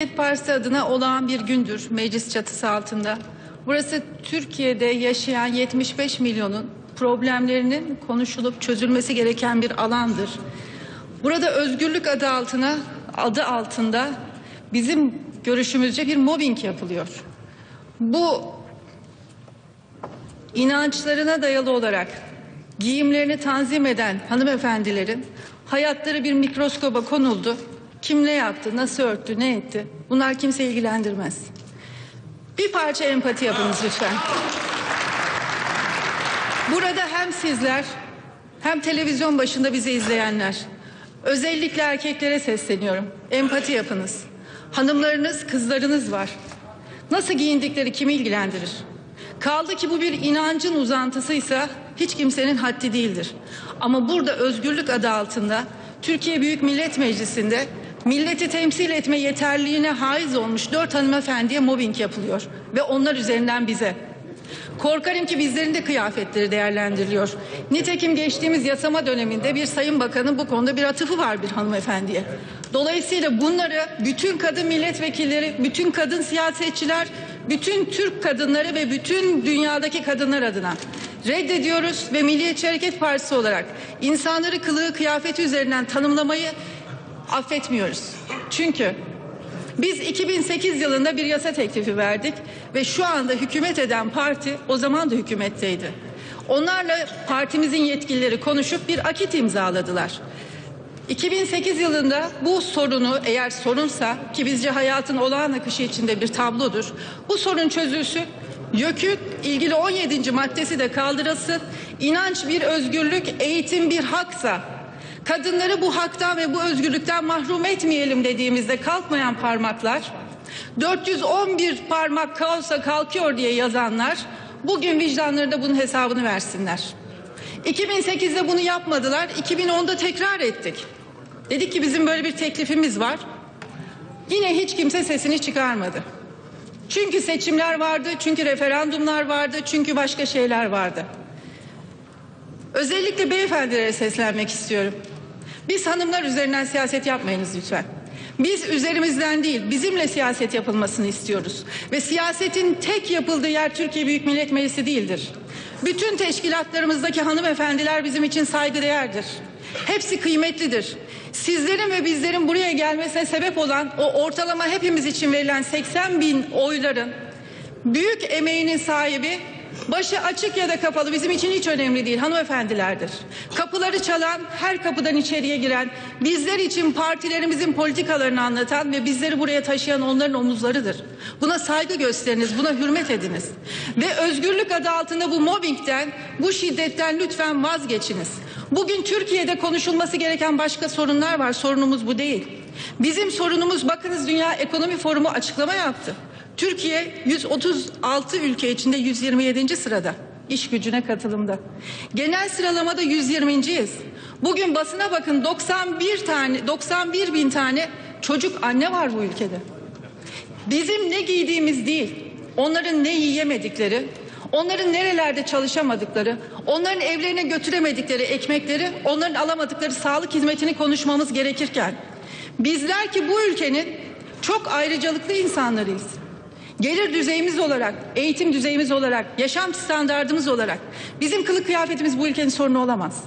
Cumhuriyet Partisi adına olağan bir gündür meclis çatısı altında. Burası Türkiye'de yaşayan 75 milyonun problemlerinin konuşulup çözülmesi gereken bir alandır. Burada özgürlük adı altına adı altında bizim görüşümüzce bir mobbing yapılıyor. Bu inançlarına dayalı olarak giyimlerini tanzim eden hanımefendilerin hayatları bir mikroskoba konuldu. Kim ne yaptı, nasıl örttü, ne etti? Bunlar kimse ilgilendirmez. Bir parça empati yapınız lütfen. Burada hem sizler hem televizyon başında bizi izleyenler özellikle erkeklere sesleniyorum. Empati yapınız. Hanımlarınız, kızlarınız var. Nasıl giyindikleri kimi ilgilendirir? Kaldı ki bu bir inancın uzantısıysa hiç kimsenin haddi değildir. Ama burada özgürlük adı altında Türkiye Büyük Millet Meclisi'nde milleti temsil etme yeterliğine haiz olmuş dört hanımefendiye mobbing yapılıyor ve onlar üzerinden bize. Korkarım ki bizlerin de kıyafetleri değerlendiriliyor. Nitekim geçtiğimiz yasama döneminde bir sayın bakanın bu konuda bir atıfı var bir hanımefendiye. Dolayısıyla bunları bütün kadın milletvekilleri, bütün kadın siyasetçiler, bütün Türk kadınları ve bütün dünyadaki kadınlar adına reddediyoruz ve Milliyetçi Hareket Partisi olarak insanları kılığı kıyafeti üzerinden tanımlamayı affetmiyoruz. Çünkü biz 2008 yılında bir yasa teklifi verdik ve şu anda hükümet eden parti o zaman da hükümetteydi. Onlarla partimizin yetkilileri konuşup bir akit imzaladılar. 2008 yılında bu sorunu eğer sorunsa ki bizce hayatın olağan akışı içinde bir tablodur. Bu sorun çözülsün. YÖK'ün ilgili 17. maddesi de kaldırılsın. İnanç bir özgürlük, eğitim bir haksa kadınları bu haktan ve bu özgürlükten mahrum etmeyelim dediğimizde kalkmayan parmaklar 411 parmak kalsa kalkıyor diye yazanlar bugün vicdanlarında bunun hesabını versinler. 2008'de bunu yapmadılar. 2010'da tekrar ettik. Dedik ki bizim böyle bir teklifimiz var. Yine hiç kimse sesini çıkarmadı. Çünkü seçimler vardı, çünkü referandumlar vardı, çünkü başka şeyler vardı. Özellikle beyefendilere seslenmek istiyorum. Biz hanımlar üzerinden siyaset yapmayınız lütfen. Biz üzerimizden değil, bizimle siyaset yapılmasını istiyoruz. Ve siyasetin tek yapıldığı yer Türkiye Büyük Millet Meclisi değildir. Bütün teşkilatlarımızdaki hanımefendiler bizim için saygıdeğerdir. Hepsi kıymetlidir. Sizlerin ve bizlerin buraya gelmesine sebep olan o ortalama hepimiz için verilen 80 bin oyların büyük emeğinin sahibi Başı açık ya da kapalı bizim için hiç önemli değil hanımefendilerdir. Kapıları çalan, her kapıdan içeriye giren, bizler için partilerimizin politikalarını anlatan ve bizleri buraya taşıyan onların omuzlarıdır. Buna saygı gösteriniz, buna hürmet ediniz. Ve özgürlük adı altında bu mobbingden, bu şiddetten lütfen vazgeçiniz. Bugün Türkiye'de konuşulması gereken başka sorunlar var. Sorunumuz bu değil. Bizim sorunumuz bakınız Dünya Ekonomi Forumu açıklama yaptı. Türkiye 136 ülke içinde 127. sırada iş gücüne katılımda. Genel sıralamada 120.yiz. Bugün basına bakın 91 tane 91 bin tane çocuk anne var bu ülkede. Bizim ne giydiğimiz değil, onların ne yiyemedikleri, onların nerelerde çalışamadıkları, onların evlerine götüremedikleri ekmekleri, onların alamadıkları sağlık hizmetini konuşmamız gerekirken bizler ki bu ülkenin çok ayrıcalıklı insanlarıyız. Gelir düzeyimiz olarak, eğitim düzeyimiz olarak, yaşam standartımız olarak bizim kılık kıyafetimiz bu ülkenin sorunu olamaz.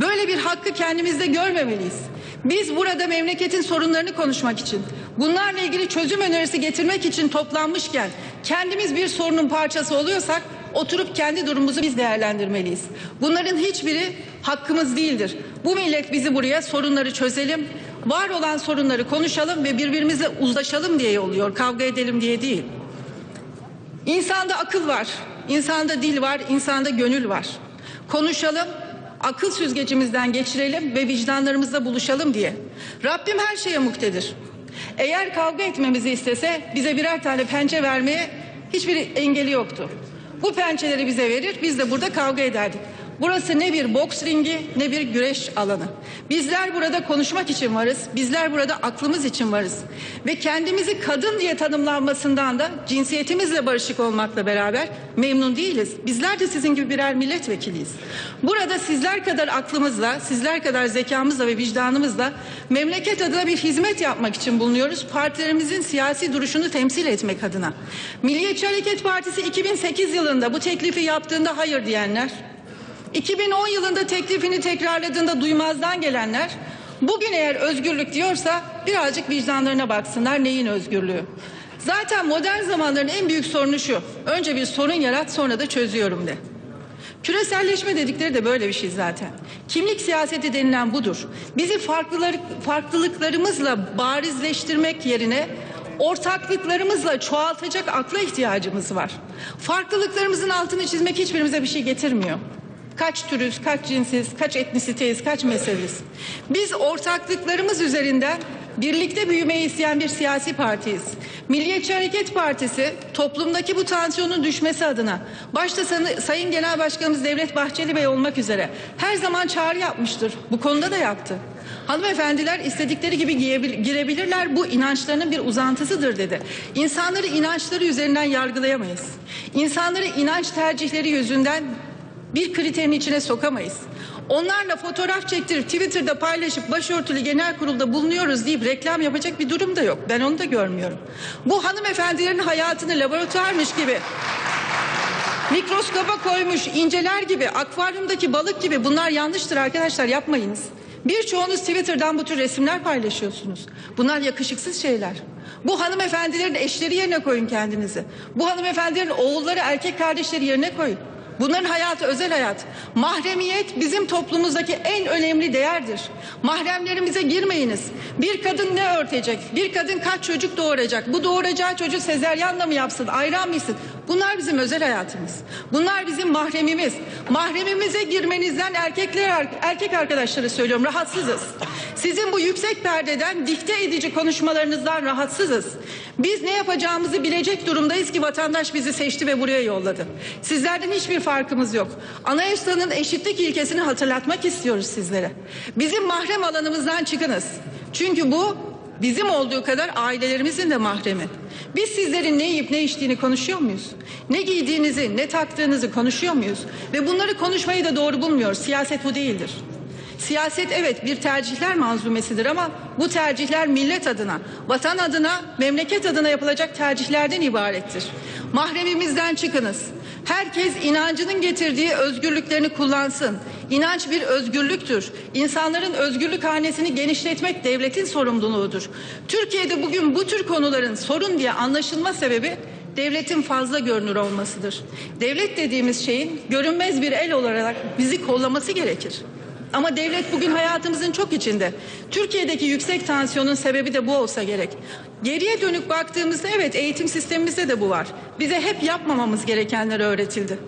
Böyle bir hakkı kendimizde görmemeliyiz. Biz burada memleketin sorunlarını konuşmak için, bunlarla ilgili çözüm önerisi getirmek için toplanmışken kendimiz bir sorunun parçası oluyorsak oturup kendi durumumuzu biz değerlendirmeliyiz. Bunların hiçbiri hakkımız değildir. Bu millet bizi buraya sorunları çözelim, var olan sorunları konuşalım ve birbirimizle uzlaşalım diye oluyor. Kavga edelim diye değil. İnsanda akıl var, insanda dil var, insanda gönül var. Konuşalım, akıl süzgecimizden geçirelim ve vicdanlarımızla buluşalım diye. Rabbim her şeye muktedir. Eğer kavga etmemizi istese bize birer tane pençe vermeye hiçbir engeli yoktu. Bu pençeleri bize verir, biz de burada kavga ederdik. Burası ne bir boks ringi ne bir güreş alanı. Bizler burada konuşmak için varız. Bizler burada aklımız için varız. Ve kendimizi kadın diye tanımlanmasından da cinsiyetimizle barışık olmakla beraber memnun değiliz. Bizler de sizin gibi birer milletvekiliyiz. Burada sizler kadar aklımızla, sizler kadar zekamızla ve vicdanımızla memleket adına bir hizmet yapmak için bulunuyoruz. Partilerimizin siyasi duruşunu temsil etmek adına. Milliyetçi Hareket Partisi 2008 yılında bu teklifi yaptığında hayır diyenler, 2010 yılında teklifini tekrarladığında duymazdan gelenler bugün eğer özgürlük diyorsa birazcık vicdanlarına baksınlar neyin özgürlüğü. Zaten modern zamanların en büyük sorunu şu. Önce bir sorun yarat sonra da çözüyorum de. Küreselleşme dedikleri de böyle bir şey zaten. Kimlik siyaseti denilen budur. Bizi farklılıklarımızla barizleştirmek yerine ortaklıklarımızla çoğaltacak akla ihtiyacımız var. Farklılıklarımızın altını çizmek hiçbirimize bir şey getirmiyor. Kaç türüz, kaç cinsiz, kaç etnisiteyiz, kaç mezhebiz. Biz ortaklıklarımız üzerinden birlikte büyümeyi isteyen bir siyasi partiyiz. Milliyetçi Hareket Partisi toplumdaki bu tansiyonun düşmesi adına başta Sayın- Genel Başkanımız Devlet Bahçeli Bey olmak üzere her zaman çağrı yapmıştır. Bu konuda da yaptı. Hanımefendiler istedikleri gibi girebilirler. Bu inançlarının bir uzantısıdır dedi. İnsanları inançları üzerinden yargılayamayız. İnsanları inanç tercihleri yüzünden bir kriterin içine sokamayız. Onlarla fotoğraf çektirip Twitter'da paylaşıp başörtülü genel kurulda bulunuyoruz deyip reklam yapacak bir durum da yok. Ben onu da görmüyorum. Bu hanımefendilerin hayatını laboratuvarmış gibi mikroskopa koymuş inceler gibi, akvaryumdaki balık gibi bunlar yanlıştır arkadaşlar yapmayınız. Birçoğunuz Twitter'dan bu tür resimler paylaşıyorsunuz. Bunlar yakışıksız şeyler. Bu hanımefendilerin eşleri yerine koyun kendinizi. Bu hanımefendilerin oğulları, erkek kardeşleri yerine koyun. Bunların hayatı özel hayat. Mahremiyet bizim toplumumuzdaki en önemli değerdir. Mahremlerimize girmeyiniz. Bir kadın ne örtecek? Bir kadın kaç çocuk doğuracak? Bu doğuracağı çocuğu sezeryanla mı yapsın? Ayran mı içsin? Bunlar bizim özel hayatımız. Bunlar bizim mahremimiz. Mahremimize girmenizden erkekler erkek arkadaşları söylüyorum rahatsızız. Sizin bu yüksek perdeden dikte edici konuşmalarınızdan rahatsızız. Biz ne yapacağımızı bilecek durumdayız ki vatandaş bizi seçti ve buraya yolladı. Sizlerden hiçbir farkımız yok. Anayasanın eşitlik ilkesini hatırlatmak istiyoruz sizlere. Bizim mahrem alanımızdan çıkınız. Çünkü bu bizim olduğu kadar ailelerimizin de mahremi. Biz sizlerin ne yiyip ne içtiğini konuşuyor muyuz? Ne giydiğinizi, ne taktığınızı konuşuyor muyuz? Ve bunları konuşmayı da doğru bulmuyoruz. Siyaset bu değildir. Siyaset evet bir tercihler manzumesidir ama bu tercihler millet adına, vatan adına, memleket adına yapılacak tercihlerden ibarettir. Mahremimizden çıkınız. Herkes inancının getirdiği özgürlüklerini kullansın. İnanç bir özgürlüktür. İnsanların özgürlük hanesini genişletmek devletin sorumluluğudur. Türkiye'de bugün bu tür konuların sorun diye anlaşılma sebebi devletin fazla görünür olmasıdır. Devlet dediğimiz şeyin görünmez bir el olarak bizi kollaması gerekir. Ama devlet bugün hayatımızın çok içinde. Türkiye'deki yüksek tansiyonun sebebi de bu olsa gerek. Geriye dönük baktığımızda evet eğitim sistemimizde de bu var. Bize hep yapmamamız gerekenler öğretildi.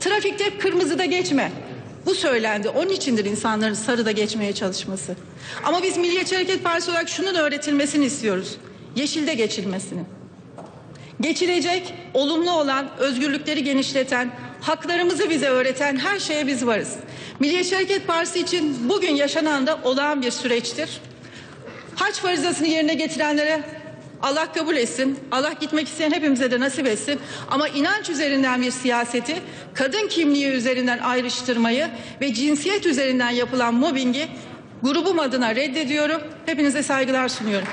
Trafikte hep kırmızıda geçme. Bu söylendi. Onun içindir insanların sarıda geçmeye çalışması. Ama biz Milliyetçi Hareket Partisi olarak şunun öğretilmesini istiyoruz. Yeşilde geçilmesini geçilecek, olumlu olan, özgürlükleri genişleten, haklarımızı bize öğreten her şeye biz varız. Milliyetçi Hareket Partisi için bugün yaşanan da olağan bir süreçtir. Haç farizasını yerine getirenlere Allah kabul etsin. Allah gitmek isteyen hepimize de nasip etsin. Ama inanç üzerinden bir siyaseti, kadın kimliği üzerinden ayrıştırmayı ve cinsiyet üzerinden yapılan mobbingi grubum adına reddediyorum. Hepinize saygılar sunuyorum.